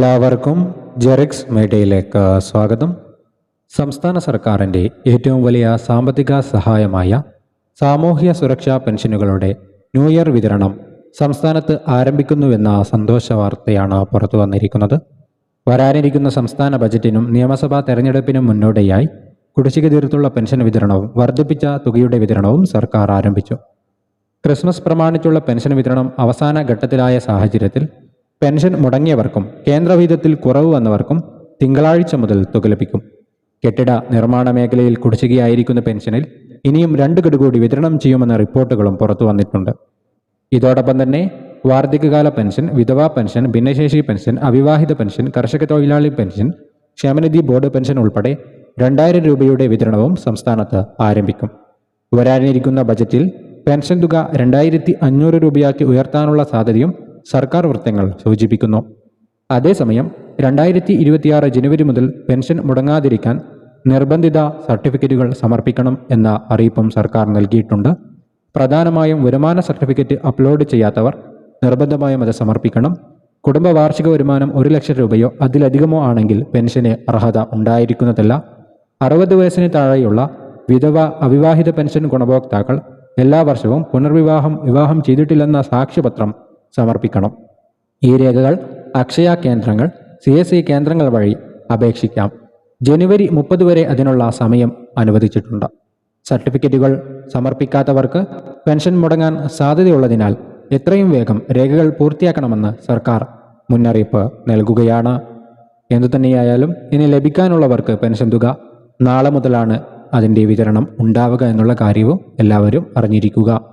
എല്ലാവർക്കും ജെറിക്സ് മീഡിയയിലേക്ക് സ്വാഗതം. സംസ്ഥാന സർക്കാരിന്റെ ഏറ്റവും വലിയ സാമ്പത്തിക സഹായമായ സാമൂഹ്യ സുരക്ഷാ പെൻഷനുകളുടെ ന്യൂ ഇയർ വിതരണം സംസ്ഥാനത്ത് ആരംഭിക്കുന്നുവെന്ന സന്തോഷ വാർത്തയാണ് പുറത്തു വന്നിരിക്കുന്നത്. വരാനിരിക്കുന്ന സംസ്ഥാന ബജറ്റിനും നിയമസഭാ തെരഞ്ഞെടുപ്പിനും മുന്നോടിയായി കുടിശ്ശിക തീർത്തുള്ള പെൻഷൻ വിതരണവും വർദ്ധിപ്പിച്ച തുകയുടെ വിതരണവും സർക്കാർ ആരംഭിച്ചു. ക്രിസ്മസ് പ്രമാണിച്ചുള്ള പെൻഷൻ വിതരണം അവസാന ഘട്ടത്തിലായ സാഹചര്യത്തിൽ പെൻഷൻ മുടങ്ങിയവർക്കും കേന്ദ്രവിഹിതത്തിൽ കുറവ് വന്നവർക്കും തിങ്കളാഴ്ച മുതൽ തുക ലഭിക്കും. കെട്ടിട നിർമ്മാണ മേഖലയിൽ കുടിശ്ശികയായിരിക്കുന്ന പെൻഷനിൽ ഇനിയും രണ്ട് ഗഡു കൂടി വിതരണം ചെയ്യുമെന്ന റിപ്പോർട്ടുകളും പുറത്തു വന്നിട്ടുണ്ട്. ഇതോടൊപ്പം തന്നെ വാർദ്ധക്യകാല പെൻഷൻ വിധവാ പെൻഷൻ ഭിന്നശേഷി പെൻഷൻ അവിവാഹിത പെൻഷൻ കർഷക തൊഴിലാളി പെൻഷൻ ക്ഷേമനിധി ബോർഡ് പെൻഷൻ ഉൾപ്പെടെ രണ്ടായിരം രൂപയുടെ വിതരണവും സംസ്ഥാനത്ത് ആരംഭിക്കും. വരാനിരിക്കുന്ന ബജറ്റിൽ പെൻഷൻ തുക രണ്ടായിരത്തി അഞ്ഞൂറ് രൂപയാക്കി ഉയർത്താനുള്ള സാധ്യതയും സർക്കാർ വൃത്തങ്ങൾ സൂചിപ്പിക്കുന്നു. അതേസമയം രണ്ടായിരത്തി ഇരുപത്തിയാറ് ജനുവരി മുതൽ പെൻഷൻ മുടങ്ങാതിരിക്കാൻ നിർബന്ധിത സർട്ടിഫിക്കറ്റുകൾ സമർപ്പിക്കണം എന്ന അറിയിപ്പും സർക്കാർ നൽകിയിട്ടുണ്ട്. പ്രധാനമായും വരുമാന സർട്ടിഫിക്കറ്റ് അപ്ലോഡ് ചെയ്യാത്തവർ നിർബന്ധമായും അത് സമർപ്പിക്കണം. കുടുംബ വാർഷിക വരുമാനം ഒരു ലക്ഷം രൂപയോ അതിലധികമോ ആണെങ്കിൽ പെൻഷന് അർഹത ഉണ്ടായിരിക്കുന്നതല്ല. അറുപത് വയസ്സിന് താഴെയുള്ള വിധവ അവിവാഹിത പെൻഷൻ ഗുണഭോക്താക്കൾ എല്ലാ വർഷവും പുനർവിവാഹം വിവാഹം ചെയ്തിട്ടില്ലെന്ന സാക്ഷ്യപത്രം സമർപ്പിക്കണം. ഈ രേഖകൾ അക്ഷയ കേന്ദ്രങ്ങൾ സി എസ് ഇ കേന്ദ്രങ്ങൾ വഴി അപേക്ഷിക്കാം. ജനുവരി മുപ്പത് വരെ അതിനുള്ള സമയം അനുവദിച്ചിട്ടുണ്ട്. സർട്ടിഫിക്കറ്റുകൾ സമർപ്പിക്കാത്തവർക്ക് പെൻഷൻ മുടങ്ങാൻ സാധ്യതയുള്ളതിനാൽ എത്രയും വേഗം രേഖകൾ പൂർത്തിയാക്കണമെന്ന് സർക്കാർ മുന്നറിയിപ്പ് നൽകുകയാണ്. എന്തുതന്നെയായാലും ഇനി ലഭിക്കാനുള്ളവർക്ക് പെൻഷൻ തുക നാളെ മുതലാണ് അതിന്റെ വിതരണം ഉണ്ടാവുക എന്നുള്ള കാര്യവും എല്ലാവരും അറിഞ്ഞിരിക്കുക.